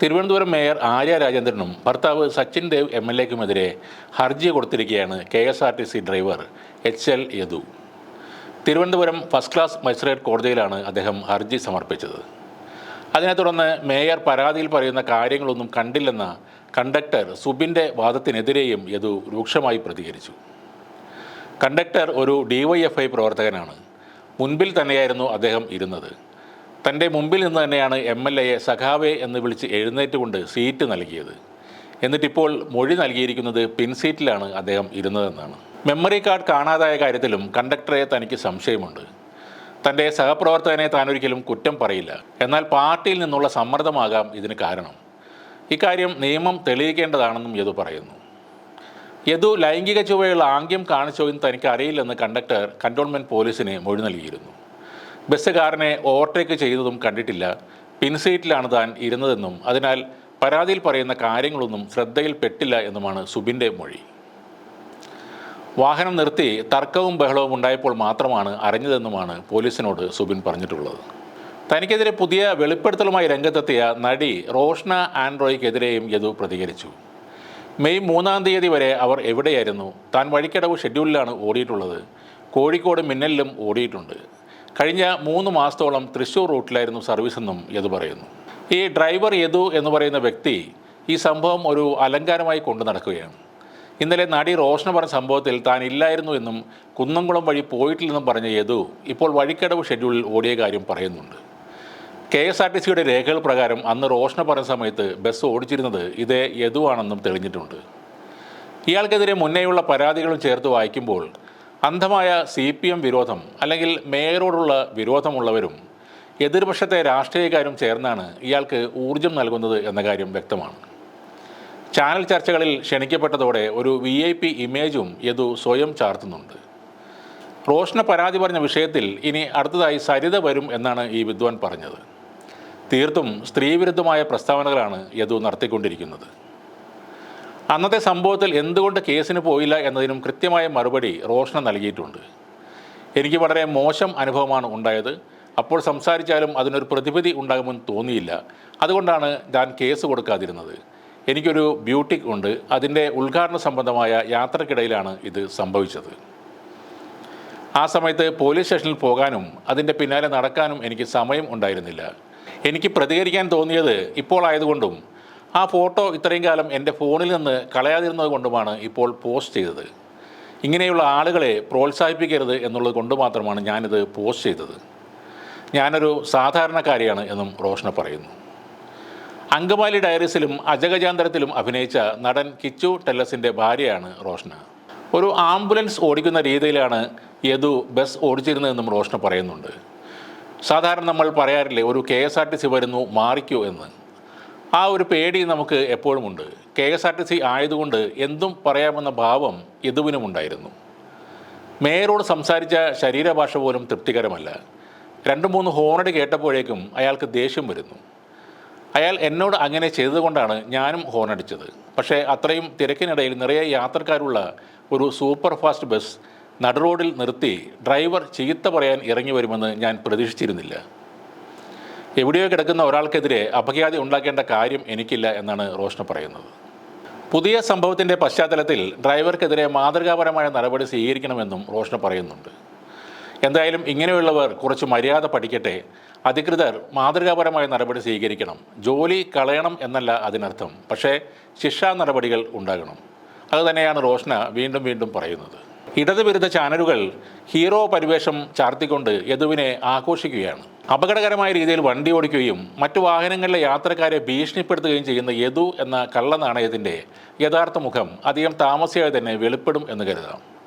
Thiruvananthapuram mayor Arya രാജേന്ദ്രനും ഭർത്താവ് Sachin Dev M L എക്കുമെതിരെ ഹർജി കൊടുത്തിരിക്കുകയാണ് K S R T C driver H L Yadu. Thiruvananthapuram first class magistrate കോടതിയിലാണ് അദ്ദേഹം ഹർജി സമർപ്പിച്ചത്. അതിനെ തുടർന്ന് മേയർ പരാതിയിൽ പറയുന്ന കാര്യങ്ങളൊന്നും കണ്ടില്ലെന്ന കണ്ടക്ടർ സുബിന്റെ വാദത്തിനെതിരെയും യദു രൂക്ഷമായി പ്രതികരിച്ചു. കണ്ടക്ടർ ഒരു ഡി വൈ എഫ് ഐ പ്രവർത്തകനാണ്. മുൻപിൽ തന്നെയായിരുന്നു അദ്ദേഹം ഇരുന്നത്. തന്റെ മുമ്പിൽ നിന്ന് തന്നെയാണ് എം എൽ എയെ സഖാവെ എന്ന് വിളിച്ച് എഴുന്നേറ്റുകൊണ്ട് സീറ്റ് നൽകിയത്. എന്നിട്ടിപ്പോൾ മൊഴി നൽകിയിരിക്കുന്നത് പിൻസീറ്റിലാണ് അദ്ദേഹം ഇരുന്നതെന്നാണ്. മെമ്മറി കാർഡ് കാണാതായ കാര്യത്തിലും കണ്ടക്ടറെ തനിക്ക് സംശയമുണ്ട്. തന്റെ സഹപ്രവർത്തകനെ താനൊരിക്കലും കുറ്റം പറയില്ല. എന്നാൽ പാർട്ടിയിൽ നിന്നുള്ള സമ്മർദ്ദമാകാം ഇതിന് കാരണം. ഇക്കാര്യം നിയമം തെളിയിക്കേണ്ടതാണെന്നും യദു പറയുന്നു. യദു ലൈംഗിക ചുവയുള്ള ആംഗ്യം കാണിച്ചോ എന്ന് തനിക്ക് അറിയില്ലെന്ന് കണ്ടക്ടർ കൺട്രോൾമെന്റ് പോലീസിന് മൊഴി നൽകിയിരുന്നു. ബസ്സുകാരനെ ഓവർടേക്ക് ചെയ്തതും കണ്ടിട്ടില്ല. പിൻസീറ്റിലാണ് താൻ ഇരുന്നതെന്നും അതിനാൽ പരാതിയിൽ പറയുന്ന കാര്യങ്ങളൊന്നും ശ്രദ്ധയിൽപ്പെട്ടില്ല എന്നുമാണ് സുബിന്റെ മൊഴി. വാഹനം നിർത്തി തർക്കവും ബഹളവും ഉണ്ടായപ്പോൾ മാത്രമാണ് അറിഞ്ഞതെന്നുമാണ് പോലീസിനോട് സുബിൻ പറഞ്ഞിട്ടുള്ളത്. തനിക്കെതിരെ പുതിയ വെളിപ്പെടുത്തലുമായി രംഗത്തെത്തിയ നടി റോഷ്ന ആൻഡ്രോയ്ക്കെതിരെയും യദു പ്രതികരിച്ചു. മെയ് മൂന്നാം തീയതി വരെ അവർ എവിടെയായിരുന്നു? താൻ വഴിക്കടവ് ഷെഡ്യൂളിലാണ് ഓടിയിട്ടുള്ളത്. കോഴിക്കോട് മിന്നലിലും ഓടിയിട്ടുണ്ട്. കഴിഞ്ഞ മൂന്ന് മാസത്തോളം തൃശ്ശൂർ റൂട്ടിലായിരുന്നു സർവീസെന്നും യദു പറയുന്നു. ഈ ഡ്രൈവർ യദു എന്ന് പറയുന്ന വ്യക്തി ഈ സംഭവം ഒരു അലങ്കാരമായി കൊണ്ടു നടക്കുകയാണ്. ഇന്നലെ നടി റോഷന പറഞ്ഞ സംഭവത്തിൽ താൻ ഇല്ലായിരുന്നു എന്നും കുന്നംകുളം വഴി പോയിട്ടില്ലെന്നും പറഞ്ഞ യദു ഇപ്പോൾ വഴിക്കടവ് ഷെഡ്യൂളിൽ ഓടിയ കാര്യം പറയുന്നുണ്ട്. കെ എസ് ആർ ടി സിയുടെ രേഖകൾ പ്രകാരം അന്ന് റോഷന പറഞ്ഞ സമയത്ത് ബസ് ഓടിച്ചിരുന്നത് ഇതേ യദുവാണെന്നും തെളിഞ്ഞിട്ടുണ്ട്. ഇയാൾക്കെതിരെ മുന്നേയുള്ള പരാതികളും ചേർത്ത് വായിക്കുമ്പോൾ അന്ധമായ സി പി എം വിരോധം അല്ലെങ്കിൽ മേയറോടുള്ള വിരോധമുള്ളവരും എതിർപക്ഷത്തെ രാഷ്ട്രീയക്കാരും ചേർന്നാണ് ഇയാൾക്ക് ഊർജം നൽകുന്നത് എന്ന കാര്യം വ്യക്തമാണ്. ചാനൽ ചർച്ചകളിൽ ക്ഷണിക്കപ്പെട്ടതോടെ ഒരു വി ഐ പി ഇമേജും യദു സ്വയം ചാർത്തുന്നുണ്ട്. റോഷന പരാതി പറഞ്ഞ വിഷയത്തിൽ ഇനി അടുത്തതായി സരിത വരും എന്നാണ് ഈ വിദ്വാൻ പറഞ്ഞത്. തീർത്തും സ്ത്രീവിരുദ്ധമായ പ്രസ്താവനകളാണ് യദു നടത്തിക്കൊണ്ടിരിക്കുന്നത്. അന്നത്തെ സംഭവത്തിൽ എന്തുകൊണ്ട് കേസിന് പോയില്ല എന്നതിനും കൃത്യമായ മറുപടി റോഷന നൽകിയിട്ടുണ്ട്. എനിക്ക് വളരെ മോശം അനുഭവമാണ് ഉണ്ടായത്. അപ്പോൾ സംസാരിച്ചാലും അതിനൊരു പ്രതിവിധി ഉണ്ടാകുമെന്ന് തോന്നിയില്ല. അതുകൊണ്ടാണ് ഞാൻ കേസ് കൊടുക്കാതിരുന്നത്. എനിക്കൊരു ബ്യൂട്ടിക് ഉണ്ട്. അതിന്റെ ഉദ്ഘാടന സംബന്ധമായ യാത്രക്കിടയിലാണ് ഇത് സംഭവിച്ചത്. ആ സമയത്ത് പോലീസ് സ്റ്റേഷനിൽ പോകാനും അതിന്റെ പിന്നാലെ നടക്കാനും എനിക്ക് സമയം ഉണ്ടായിരുന്നില്ല. എനിക്ക് പ്രതികരിക്കാൻ തോന്നിയത് ഇപ്പോൾ ആയതുകൊണ്ടും ആ ഫോട്ടോ ഇത്രയും കാലം എന്റെ ഫോണിൽ നിന്ന് കളയാതിരുന്നത് കൊണ്ടുമാണ് ഇപ്പോൾ പോസ്റ്റ് ചെയ്തത്. ഇങ്ങനെയുള്ള ആളുകളെ പ്രോത്സാഹിപ്പിക്കരുത് എന്നുള്ളത് കൊണ്ട് മാത്രമാണ് ഞാനിത് പോസ്റ്റ് ചെയ്തത്. ഞാനൊരു സാധാരണക്കാരിയാണ് എന്നും റോഷന പറയുന്നു. അങ്കമാലി ഡയറീസിലും അജഗജാന്തരത്തിലും അഭിനയിച്ച നടൻ കിച്ചു ടെല്ലസിന്റെ ഭാര്യയാണ് റോഷന. ഒരു ആംബുലൻസ് ഓടിക്കുന്ന രീതിയിലാണ് യദു ബസ് ഓടിച്ചിരുന്നതെന്നും റോഷന പറയുന്നുണ്ട്. സാധാരണ നമ്മൾ പറയാറില്ലേ ഒരു K S R T C വരുന്നു മാറിക്കൂ എന്ന്. ആ ഒരു പേടി നമുക്ക് എപ്പോഴുമുണ്ട് K S R T C ആയതുകൊണ്ട് എന്തും പറയാമെന്ന ഭാവം യദുവിനുമുണ്ടായിരുന്നു മേയറോട് സംസാരിച്ച ശരീരഭാഷ പോലും തൃപ്തികരമല്ല. രണ്ട് മൂന്ന് ഹോണടി കേട്ടപ്പോഴേക്കും അയാൾക്ക് ദേഷ്യം വരുന്നു. അയാൾ എന്നോട് അങ്ങനെ ചെയ്തതുകൊണ്ടാണ് ഞാനും ഹോണടിച്ചത്. പക്ഷേ അത്രയും തിരക്കിനിടയിൽ നിറയെ യാത്രക്കാരുള്ള ഒരു സൂപ്പർ ഫാസ്റ്റ് ബസ് നടുറോഡിൽ നിർത്തി ഡ്രൈവർ ചീത്ത പറയാൻ ഇറങ്ങി വരുമെന്ന് ഞാൻ പ്രതീക്ഷിച്ചിരുന്നില്ല. എവിടെയോ കിടക്കുന്ന ഒരാൾക്കെതിരെ അപഖ്യാതി ഉണ്ടാക്കേണ്ട കാര്യം എനിക്കില്ല എന്നാണ് റോഷ്ന പറയുന്നത്. പുതിയ സംഭവത്തിന്റെ പശ്ചാത്തലത്തിൽ ഡ്രൈവർക്കെതിരെ മാതൃകാപരമായ നടപടി സ്വീകരിക്കണമെന്നും റോഷ്ന പറയുന്നുണ്ട്. എന്തായാലും ഇങ്ങനെയുള്ളവർ കുറച്ച് മര്യാദ പഠിക്കട്ടെ അധികൃതർ മാതൃകാപരമായ നടപടി സ്വീകരിക്കണം ജോലി കളയണം എന്നല്ല അതിനർത്ഥം പക്ഷേ ശിക്ഷാ നടപടികൾ ഉണ്ടാകണം. അതുതന്നെയാണ് റോഷ്ന വീണ്ടും വീണ്ടും പറയുന്നത്. ഇടതുവിരുദ്ധ ചാനലുകൾ ഹീറോ പരിവേഷം ചാർത്തിക്കൊണ്ട് യദുവിനെ ആഘോഷിക്കുകയാണ്. അപകടകരമായ രീതിയിൽ വണ്ടി ഓടിക്കുകയും മറ്റു വാഹനങ്ങളിലെ യാത്രക്കാരെ ഭീഷണിപ്പെടുത്തുകയും ചെയ്യുന്ന യദു എന്ന കള്ളനാണയത്തിന്റെ യഥാർത്ഥ മുഖം അധികം താമസിയാതെ തന്നെ വെളിപ്പെടും എന്ന് കരുതാം.